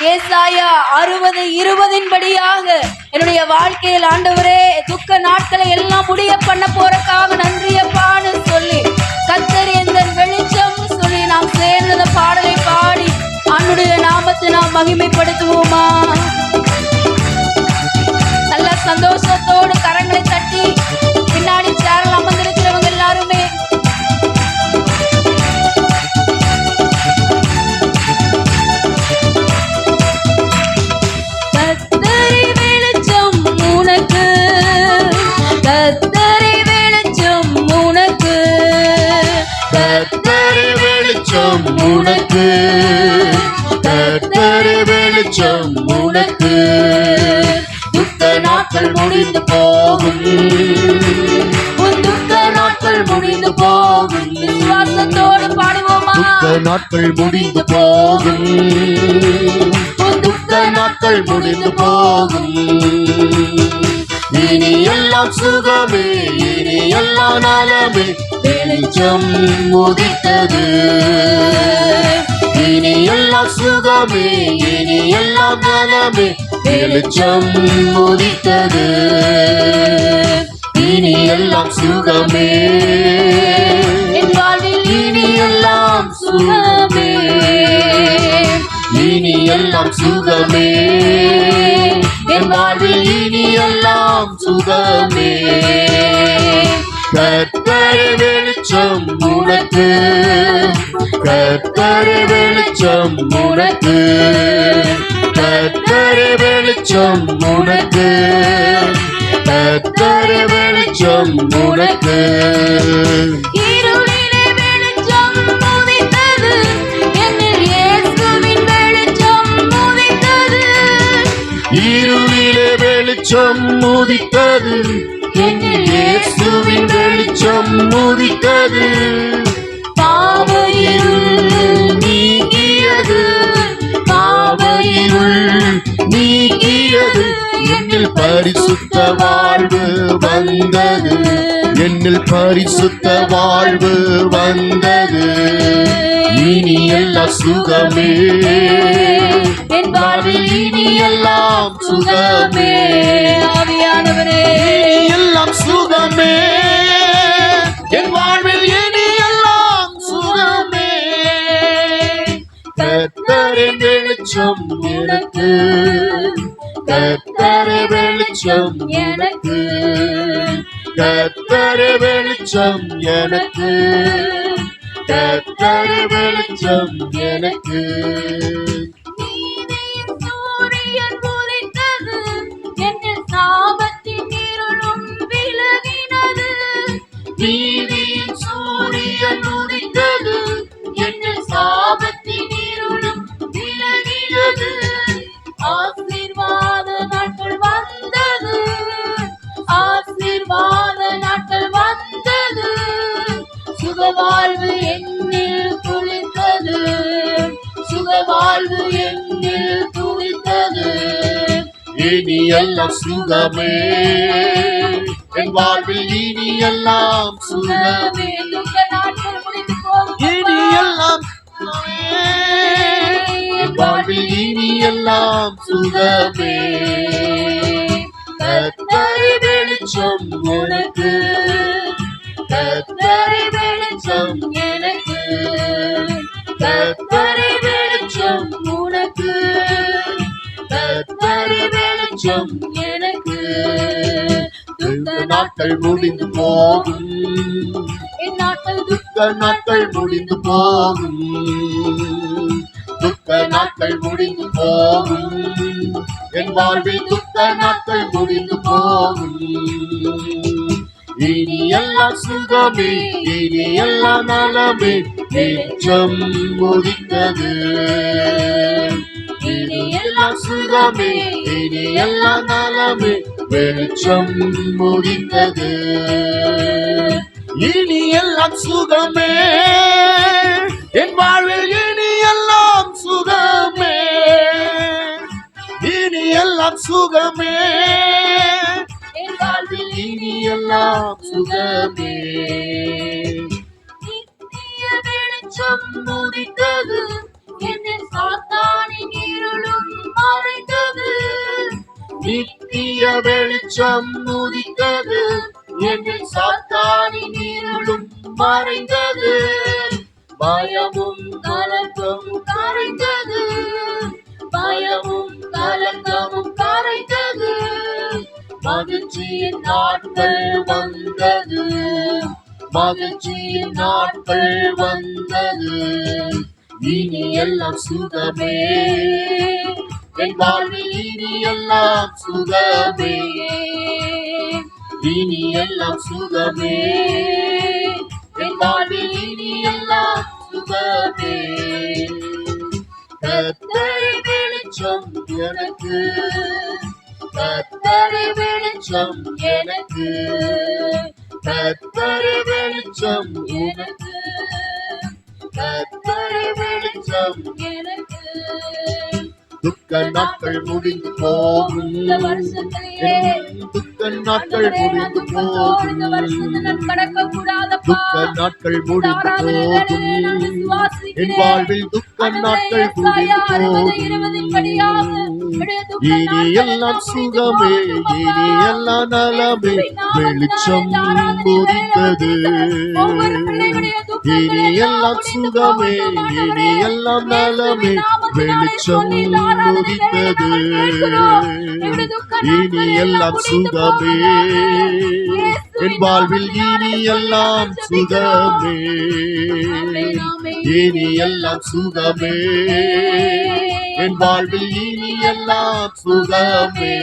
ஏசாயா அறுபது இருபதின் படியாக என்னுடைய வாழ்க்கையில் ஆண்டவரே துக்க நாட்களை எல்லாம் முடிய பண்ண போறக்காக நன்றியப்பான்னு சொல்லி கத்தர் எந்த வெளிச்சம் சொல்லி நாம் சேர்ந்த பாடலை பாடி அன்னுடைய நாமத்தை நாம் மகிமைப்படுத்துவோமா? நல்ல சந்தோஷத்தோடு வெளிச்சம் உனக்கு. கத்தரி வெளிச்சம் உனக்கு. துக்க நாட்கள் முடிந்து போகும். துக்க நாட்கள் முடிந்து போகும். விசுவாசத்தோடு பாடுவோமா? துக்க நாட்கள் முடிந்து போகும். துக்க நாட்கள் முடிந்து போகும். இனி எல்லாம் சுகமே இனி எல்லாம் நலமே வெளிச்சம் உதித்தது. இனி எல்லாம் சுகமே இனி எல்லாம் நலமே வெளிச்சம் உதித்தது. இனி எல்லாம் சுகமே இனி எல்லாம் சுகமே. இனி எல்லாம் சுகமே. என் வாழ்வில் இனி எல்லாம் சுகமே. கத்தரி வெளிச்சம் உனக்கு. கத்தரி வெளிச்சம் உனக்கு. கத்தரி வெளிச்சம் உனக்கு. கத்தரி வெளிச்சம் உனக்கு. இருளிலே வெளிச்சம் உதித்தது. என்னில் இயேசுவின் வெளிச்சம் உதித்தது. பாவையிருள் நீங்கியது. பாவையிருள் நீங்கியது. என்னில் பரிசுத்த வாழ்வு வந்தது என்னில் பரிசுத்த வாழ்வு வந்தது. இனி எல்லாம் சுகமே. என் வாழ்வில் இனி எல்லாம் சுகமே. ஆவியானவரே. எல்லாம் சுகமே. என் வாழ்வில் இனி எல்லாம் சுகமே. கத்தரின் வெளிச்சம் எனக்கு. கத்தரி வெளிச்சம் எனக்கு. கத்தரி வெளிச்சம் எனக்கு. கத்தரி வெளிச்சம் எனக்கு. சுகவாழ்வு என்னில் துளித்தது சுகவாழ்வு என்னில் துளித்தது இனி எல்லாம் சுகமே. என் வாழ்வில் இனி எல்லாம் சுகமே. இனி எல்லாம் வாழ்வில் இனி எல்லாம் சுகமே. கத்தரி வெளிச்சம் உனக்கு. கத்தரி வெளிச்சம் எனக்கு. கத்தரி வெளிச்சம் உனக்கு. கத்தரி வெளிச்சம் எனக்கு. துக்க நாட்கள் முடிந்து போகும். என் நாட்கள் துக்க நாட்கள் முடிந்து போகும். துக்க நாட்கள் முடிந்து போகும். என் வாழ்வில் துக்க நாட்கள் முடிந்து போகும். இனி எல்லாம் சுகமே இனி எல்லாம் நலமே நெஞ்சம் முடிந்தது. இனி எல்லாம் சுகமே இனி எல்லாம் நலமே வெளிச்சம் முடிந்தது. இனி எல்லாம் சுகமே என் வாழ்வில் இனி எல்லாம் சுகமே இனி எல்லாம் சுகமே. எல்லாம் சுகமே. நித்திய வெளிச்சம் முதித்தது என்னில் சாத்தானின் இருளும் மறைந்தது. நித்திய வெளிச்சம் முதித்தது என்னில் சாத்தானின் இருளும் மறைந்தது. பயமும் மகிழ்ச்சியின் நாட்கள் வந்தது. மகிழ்ச்சியின் நாட்கள் வந்தது. இனி எல்லாம் சுகமே. என் வாழ்வில் இனி எல்லாம் சுகமே. இனி எல்லாம் சுகமே. என் வாழ்வில் இனி எல்லாம் சுகமே. கத்தரை வெளிச்சம் எனக்கு. கத்தரை வெளிச்சம் எனக்கு. கத்தரை வெளிச்சம் எனக்கு. கத்தரை வெளிச்சம் எனக்கு. துக்க நாட்கள் முடிந்து போகும். துக்க நாட்கள் முடிந்து போகும். துக்க நாட்கள் முடிந்து போகும். என் வாழ்வில் துக்க நாட்கள் முடிந்து போகும். இனி எல்லாம் சுகமே இனி எல்லாம் நலமே. வெளிச்சம் உதித்தது இனி எல்லாம் சுகமே இனி எல்லாம் நலமே. வெளிச்சம் உதித்தது இனி எல்லாம் சுகமே. என் வாழ்வில் இனி எல்லாம் சுகமே. இனி எல்லாம் சுகமே. என் வாழ்வில் இனி எல்லாம் சுகமே.